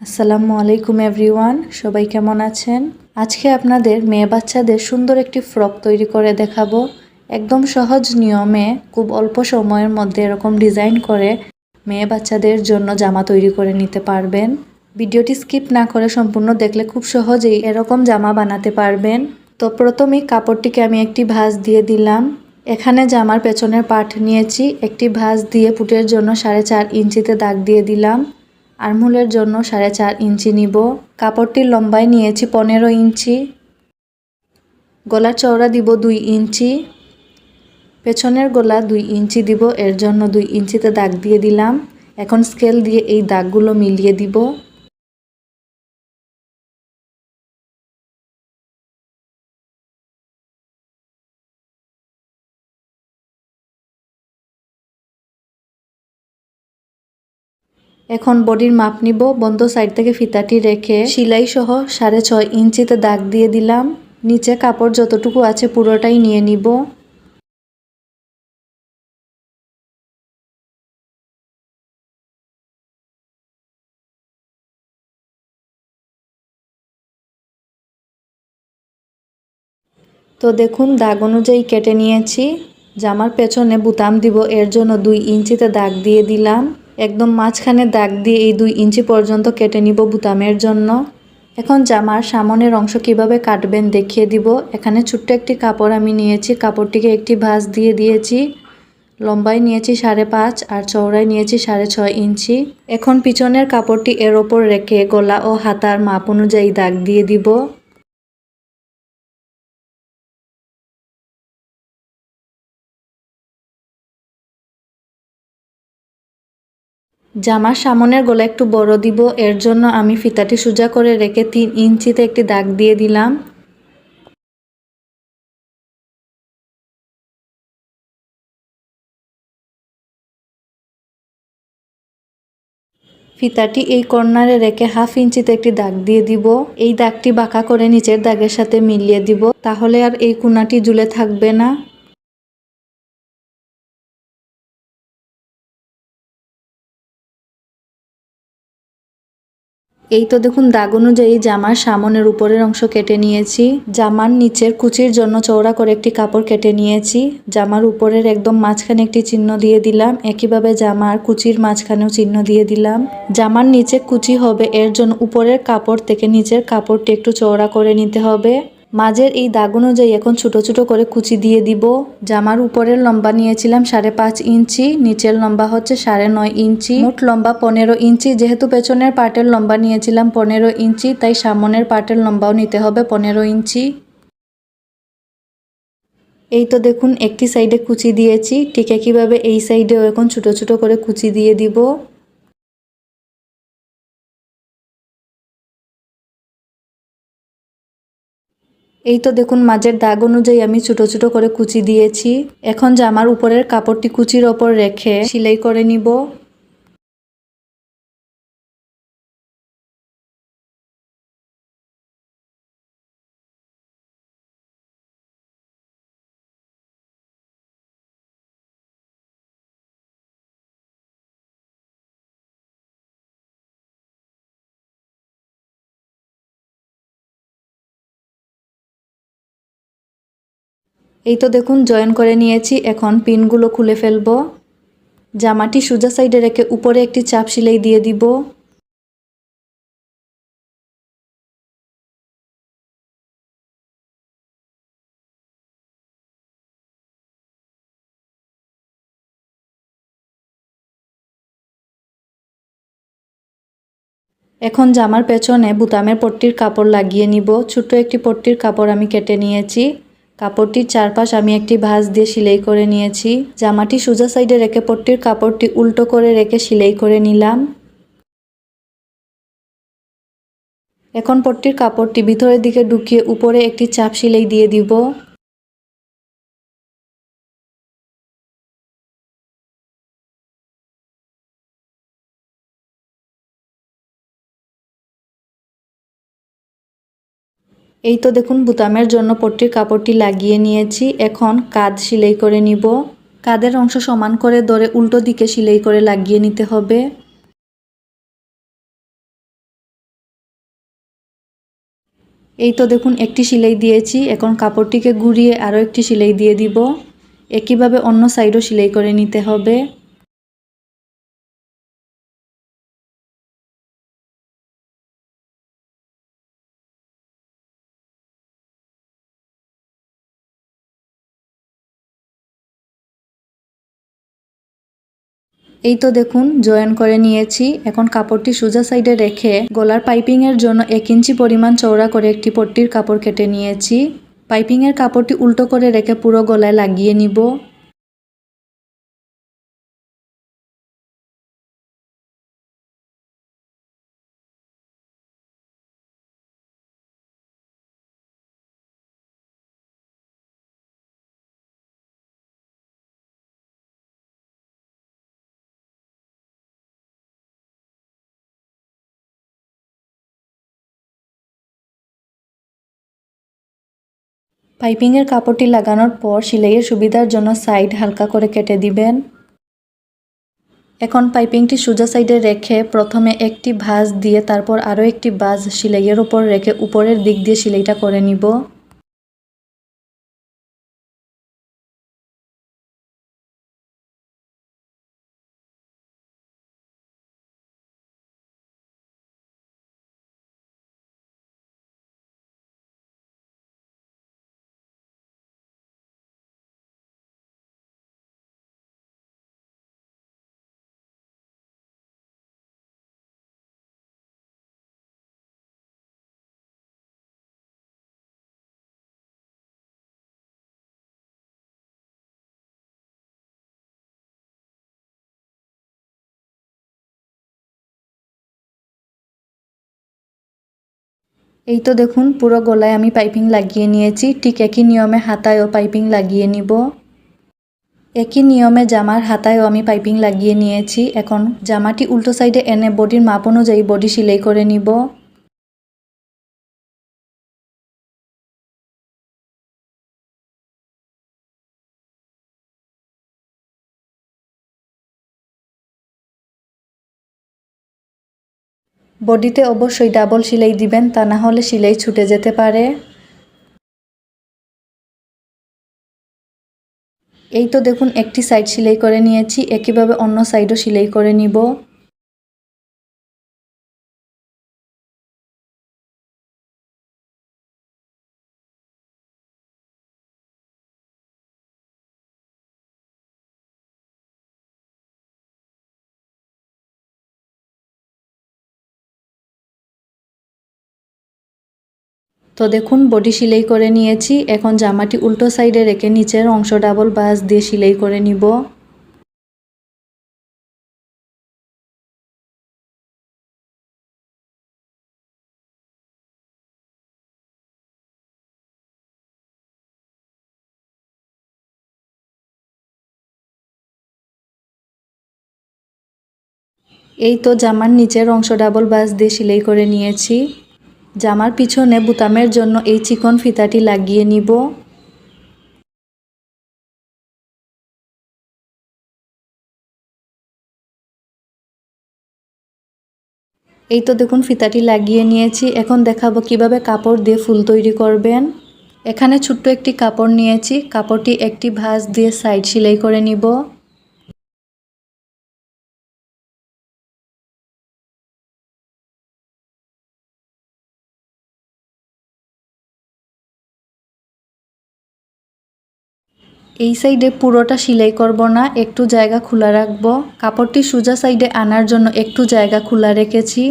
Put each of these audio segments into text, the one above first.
আসসালামু আলাইকুম এভরিওয়ান, সবাই কেমন আছেন? আজকে আপনাদের মেয়ে বাচ্চাদের সুন্দর একটি ফ্রক তৈরি করে দেখাবো। একদম সহজ নিয়মে, খুব অল্প সময়ের মধ্যে এরকম ডিজাইন করে মেয়ে বাচ্চাদের জন্য জামা তৈরি করে নিতে পারবেন। ভিডিওটি স্কিপ না করে সম্পূর্ণ দেখলে খুব সহজেই এরকম জামা বানাতে পারবেন। তো প্রথমেই কাপড়টিকে আমি একটি ভাঁজ দিয়ে দিলাম। এখানে জামার পেছনের পাট নিয়েছি, একটি ভাঁজ দিয়ে পুটের জন্য সাড়ে চার ইঞ্চিতে দাগ দিয়ে দিলাম। আরমুলের জন্য সাড়ে চার ইঞ্চি নিব। কাপড়টির লম্বায় নিয়েছি পনেরো ইঞ্চি। গলা চওড়া দিব দুই ইঞ্চি। পেছনের গলা দুই ইঞ্চি দিব, এর জন্য দুই ইঞ্চিতে দাগ দিয়ে দিলাম। এখন স্কেল দিয়ে এই দাগগুলো মিলিয়ে দিব। এখন বডির মাপ নিব, বন্ধ সাইড থেকে ফিতাটি রেখে সিলাই সহ সাড়ে ছয় ইঞ্চিতে দাগ দিয়ে দিলাম। নিচে কাপড় যতটুকু আছে পুরোটাই নিয়ে নিব। তো দেখুন, দাগ অনুযায়ী কেটে নিয়েছি। জামার পেছনে বুতাম দিব, এর জন্য দুই ইঞ্চিতে দাগ দিয়ে দিলাম। একদম মাঝখানে দাগ দিয়ে এই দুই ইঞ্চি পর্যন্ত কেটে নিব বুতামের জন্য। এখন জামার সামনের অংশ কীভাবে কাটবেন দেখিয়ে দিব। এখানে ছোট্ট একটি কাপড় আমি নিয়েছি, কাপড়টিকে একটি ভাঁজ দিয়ে দিয়েছি। লম্বায় নিয়েছি সাড়ে পাঁচ আর চওড়ায় নিয়েছি সাড়ে ছয় ইঞ্চি। এখন পিছনের কাপড়টি এর ওপর রেখে গলা ও হাতার মাপ অনুযায়ী দাগ দিয়ে দিব। জামার সামনের গলা একটু বড় দিব, এর জন্য আমি ফিতাটি সোজা করে রেখে তিন ইঞ্চিতে একটি দাগ দিয়ে দিলাম। ফিতাটি এই কর্নারে রেখে হাফ ইঞ্চিতে একটি দাগ দিয়ে দিব। এই দাগটি বাঁকা করে নিচের দাগের সাথে মিলিয়ে দিব, তাহলে আর এই কোনাটি জুলে থাকবে না। এই তো দেখুন দাগ অনুযায়ী জামার সামনের উপরের অংশ কেটে নিয়েছি। জামার নিচের কুচির জন্য চওড়া করে একটি কাপড় কেটে নিয়েছি। জামার উপরের একদম মাঝখানে একটি চিহ্ন দিয়ে দিলাম। একইভাবে জামার কুচির মাঝখানেও চিহ্ন দিয়ে দিলাম। জামার নিচে কুচি হবে, এর জন্য উপরের কাপড় থেকে নিচের কাপড়টি একটু চওড়া করে নিতে হবে। মাঝের এই দাগ অনুযায়ী এখন ছোট ছোট করে কুচি দিয়ে দিব। জামার উপরের লম্বা নিয়েছিলাম সাড়ে পাঁচ ইঞ্চি, নিচের লম্বা হচ্ছে সাড়ে নয় ইঞ্চি। মোট লম্বা পনেরো ইঞ্চি, যেহেতু পেছনের পার্টের লম্বা নিয়েছিলাম পনেরো ইঞ্চি, তাই সামনের পার্টের লম্বাও নিতে হবে পনেরো ইঞ্চি। এই তো দেখুন, একটি সাইডে কুচি দিয়েছি। ঠিক একইভাবে এই সাইডেও এখন ছোট ছোট করে কুচি দিয়ে দিব। এই তো দেখুন, মাঝের দাগ অনুযায়ী আমি ছোট ছোট করে কুচি দিয়েছি। এখন জামার উপরের কাপড়টি কুচির ওপর রেখে সেলাই করে নিব। এই তো দেখুন, জয়েন করে নিয়েছি, এখন পিনগুলো খুলে ফেলব। জামাটি সোজা সাইডে রেখে উপরে একটি চাপ সিলাই দিয়ে দিব। এখন জামার পেছনে বুতামের পট্টির কাপড় লাগিয়ে নিব। ছোট একটি পট্টির কাপড় আমি কেটে নিয়েছি। কাপড়টির চারপাশ আমি একটি ভাঁজ দিয়ে সেলাই করে নিয়েছি। জামাটি সোজা সাইডে রেখে পট্টির কাপড়টি উল্টো করে রেখে সেলাই করে নিলাম। এখন পট্টির কাপড়টি ভিতরের দিকে ঢুকিয়ে উপরে একটি চাপ সেলাই দিয়ে দিব। এই তো দেখুন, বুতামের জন্য পট্টির কাপড়টি লাগিয়ে নিয়েছি। এখন কাদ সেলাই করে নিব। কাদের অংশ সমান করে দরে উল্টো দিকে সেলাই করে লাগিয়ে নিতে হবে। এই তো দেখুন, একটি সেলাই দিয়েছি। এখন কাপড়টিকে ঘুরিয়ে আরও একটি সেলাই দিয়ে দিব। একইভাবে অন্য সাইডও সেলাই করে নিতে হবে। এই তো দেখুন, জয়েন করে নিয়েছি। এখন কাপড়টি সোজা সাইডে রেখে গলার পাইপিংয়ের জন্য এক ইঞ্চি পরিমাণ চওড়া করে একটি পট্টির কাপড় কেটে নিয়েছি। পাইপিংয়ের কাপড়টি উল্টো করে রেখে পুরো গলায় লাগিয়ে নিব। পাইপিংয়ের কাপড়টি লাগানোর পর সেলাইয়ের সুবিধার জন্য সাইড হালকা করে কেটে দিবেন। এখন পাইপিংটি সোজা সাইডে রেখে প্রথমে একটি ভাঁজ দিয়ে তারপর আরও একটি ভাঁজ সেলাইয়ের ওপর রেখে উপরের দিক দিয়ে সেলাইটা করে নিব। এই তো দেখুন, পুরো গলায় আমি পাইপিং লাগিয়ে নিয়েছি। ঠিক একই নিয়মে হাতায়ও পাইপিং লাগিয়ে নিব। একই নিয়মে জামার হাতায়ও আমি পাইপিং লাগিয়ে নিয়েছি। এখন জামাটি উল্টো সাইডে এনে বডির মাপ অনুযায়ী বডি সেলাই করে নিব। বডিতে অবশ্যই ডাবল সেলাই দিবেন, তা না হলে সেলাই ছুটে যেতে পারে। এই তো দেখুন, একটি সাইড সেলাই করে নিয়েছি, একইভাবে অন্য সাইডও সেলাই করে নিব। তো দেখুন, বডি সেলাই করে নিয়েছি। এখন জামাটি উল্টো সাইডে রেখে নিচের অংশ ডাবল বাস দিয়ে সেলাই করে নিব। এই তো জামার নিচের অংশ ডাবল বাস দিয়ে সেলাই করে নিয়েছি। জামার পিছনে বুতামের জন্য এই চিকন ফিতাটি লাগিয়ে নিব। এই তো দেখুন ফিতাটি লাগিয়ে নিয়েছি। এখন দেখাবো কীভাবে কাপড় দিয়ে ফুল তৈরি করবেন। এখানে ছোট্ট একটি কাপড় নিয়েছি। কাপড়টি একটি ভাঁজ দিয়ে সাইড সেলাই করে নিব। এই সাইডে পুরোটা সেলাই করব না, একটু জায়গা খোলা রাখব। কাপড়টি সোজা সাইডে আনার জন্য একটু জায়গা খোলা রেখেছি।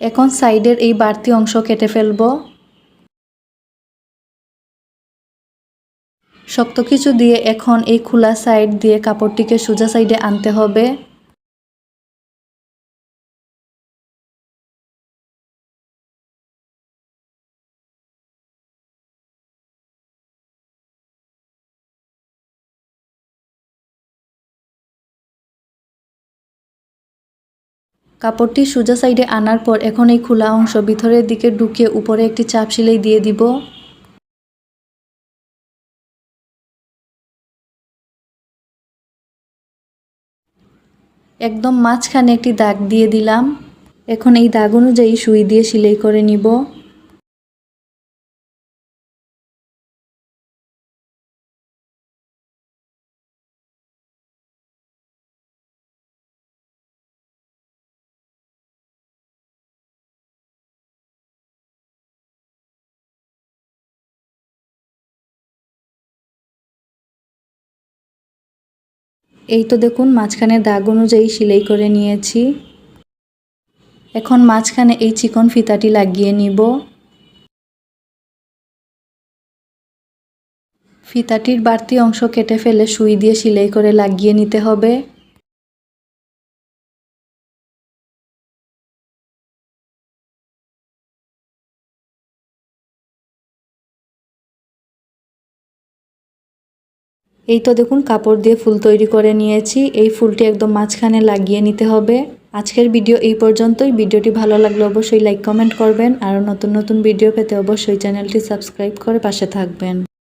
এখন সাইডের এই বাড়তি অংশ কেটে ফেলব। শক্ত কিছু দিয়ে এখন এই খোলা সাইড দিয়ে কাপড়টিকে সোজা সাইডে আনতে হবে। কাপড়টি সোজা সাইডে আনার পর এখন এই খোলা অংশ ভিতরের দিকে ঢুকিয়ে উপরে একটি চাপ সিলাই দিয়ে দিব। একদম মাঝখানে একটি দাগ দিয়ে দিলাম। এখন এই দাগ অনুযায়ী সুই দিয়ে সেলাই করে নিব। এই তো দেখুন মাঝখানে দাগ অনুযায়ী সেলাই করে নিয়েছি। এখন মাঝখানে এই চিকন ফিতাটি লাগিয়ে নিব। ফিতাটির বাড়তি অংশ কেটে ফেলে সুই দিয়ে সেলাই করে লাগিয়ে নিতে হবে। এই তো দেখুন, কাপড় দিয়ে ফুল তৈরি করে নিয়েছি। এই ফুলটি একদম মাঝখানে লাগিয়ে নিতে হবে। আজকের ভিডিও এই পর্যন্তই। ভিডিওটি ভালো লাগলে অবশ্যই লাইক, কমেন্ট করবেন। আর নতুন নতুন ভিডিও পেতে অবশ্যই চ্যানেলটি সাবস্ক্রাইব করে পাশে থাকবেন।